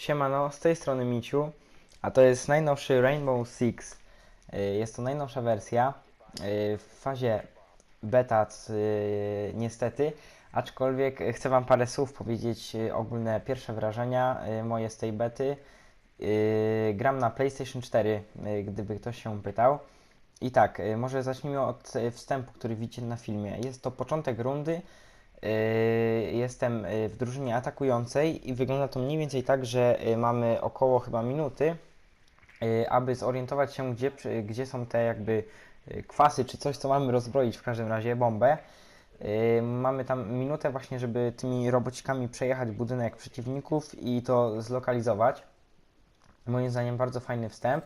Siemano, z tej strony Miciu, a to jest najnowszy Rainbow Six. Y, Jest to najnowsza wersja y, w fazie beta y, niestety, aczkolwiek chcę Wam parę słów powiedzieć, ogólne pierwsze wrażenia moje z tej bety. Gram na PlayStation 4, y, gdyby ktoś się pytał. I tak, może zacznijmy od wstępu, który widzicie na filmie. Jest to początek rundy. Jestem yy, w drużynie atakującej i wygląda to mniej więcej tak, że yy, mamy około chyba minuty, yy, aby zorientować się, gdzie, gdzie są te jakby kwasy czy coś, co mamy rozbroić, w każdym razie bombę. Mamy tam minutę właśnie, żeby tymi robocikami przejechać budynek przeciwników i to zlokalizować. Moim zdaniem bardzo fajny wstęp.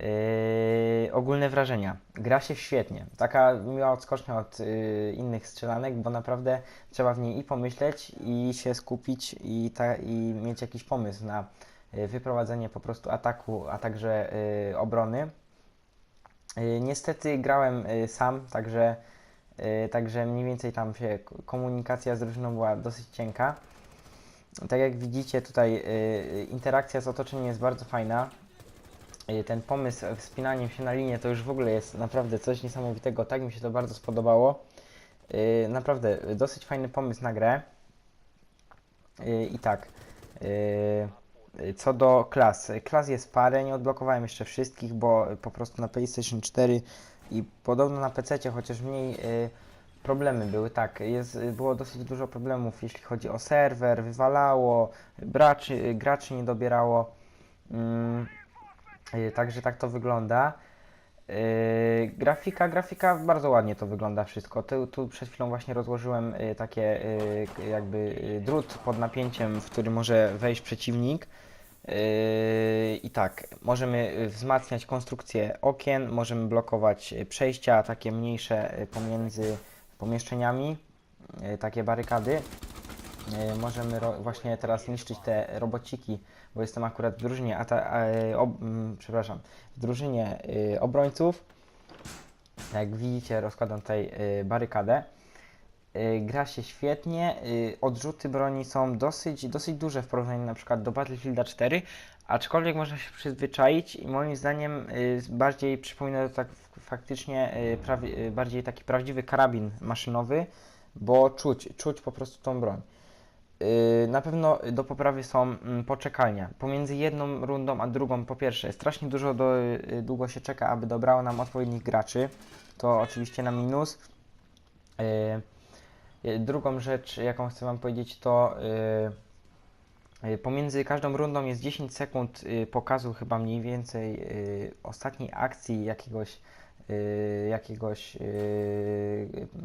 Yy, ogólne wrażenia. Gra się świetnie. Taka miła odskocznia od yy, innych strzelanek, bo naprawdę trzeba w niej i pomyśleć, i się skupić, i, ta, i mieć jakiś pomysł na yy, wyprowadzenie po prostu ataku, a także yy, obrony. Yy, niestety grałem yy, sam, także, yy, także mniej więcej tam się komunikacja z drużyną była dosyć cienka. Tak jak widzicie tutaj yy, interakcja z otoczeniem jest bardzo fajna. Y, ten pomysł wspinaniem się na linię to już w ogóle jest naprawdę coś niesamowitego. Tak mi się to bardzo spodobało. Y, Naprawdę dosyć fajny pomysł na grę. Y, I tak. Co do klas. Klas jest parę, nie odblokowałem jeszcze wszystkich, bo po prostu na PlayStation 4 i podobno na PC, chociaż mniej problemy były. Tak, jest, było dosyć dużo problemów, jeśli chodzi o serwer, wywalało, braczy, graczy nie dobierało. Y, Także tak to wygląda. Yy, grafika, grafika bardzo ładnie to wygląda wszystko. Tu, tu przed chwilą właśnie rozłożyłem y, takie y, jakby y, drut pod napięciem, w który może wejść przeciwnik. I tak, możemy y, wzmacniać konstrukcję okien, możemy blokować y, przejścia takie mniejsze y, pomiędzy pomieszczeniami, y, takie barykady. Y, Możemy właśnie teraz niszczyć te robociki, bo jestem akurat w drużynie, ata- e, ob- mm, przepraszam, w drużynie y, obrońców. Jak widzicie, rozkładam tutaj y, barykadę. Y, Gra się świetnie, y, odrzuty broni są dosyć, dosyć duże w porównaniu na przykład do Battlefielda 4, aczkolwiek można się przyzwyczaić i moim zdaniem y, bardziej przypomina to tak faktycznie y, bardziej taki prawdziwy karabin maszynowy, bo czuć, czuć po prostu tą broń. Yy, Na pewno do poprawy są mm, poczekalnia. Pomiędzy jedną rundą a drugą, po pierwsze, strasznie dużo do, yy, długo się czeka, aby dobrało nam odpowiednich graczy. To oczywiście na minus. Yy, Drugą rzecz, jaką chcę Wam powiedzieć, to pomiędzy każdą rundą jest 10 sekund pokazu chyba mniej więcej ostatniej akcji jakiegoś jakiegoś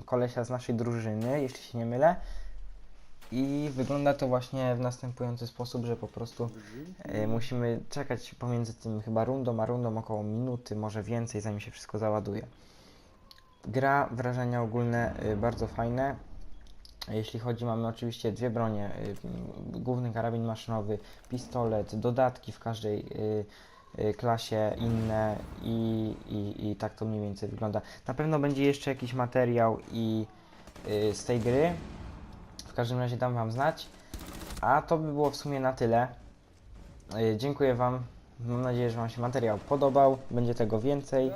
kolesia z naszej drużyny, jeśli się nie mylę. I wygląda to właśnie w następujący sposób, że po prostu e, musimy czekać pomiędzy tym chyba rundą a rundą około minuty, może więcej, zanim się wszystko załaduje. Gra, wrażenia ogólne e, bardzo fajne. Jeśli chodzi, mamy oczywiście dwie bronie, e, główny karabin maszynowy, pistolet, dodatki w każdej e, e, klasie inne i, i, i tak to mniej więcej wygląda. Na pewno będzie jeszcze jakiś materiał i e, z tej gry, w każdym razie dam Wam znać. A to by było w sumie na tyle. Yy, Dziękuję Wam. Mam nadzieję, że Wam się materiał podobał. Będzie tego więcej.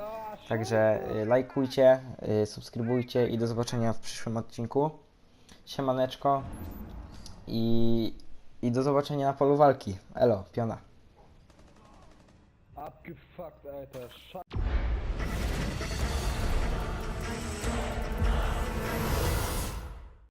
Także yy, lajkujcie, yy, subskrybujcie i do zobaczenia w przyszłym odcinku. Siemaneczko. I, i do zobaczenia na polu walki. Elo, piona.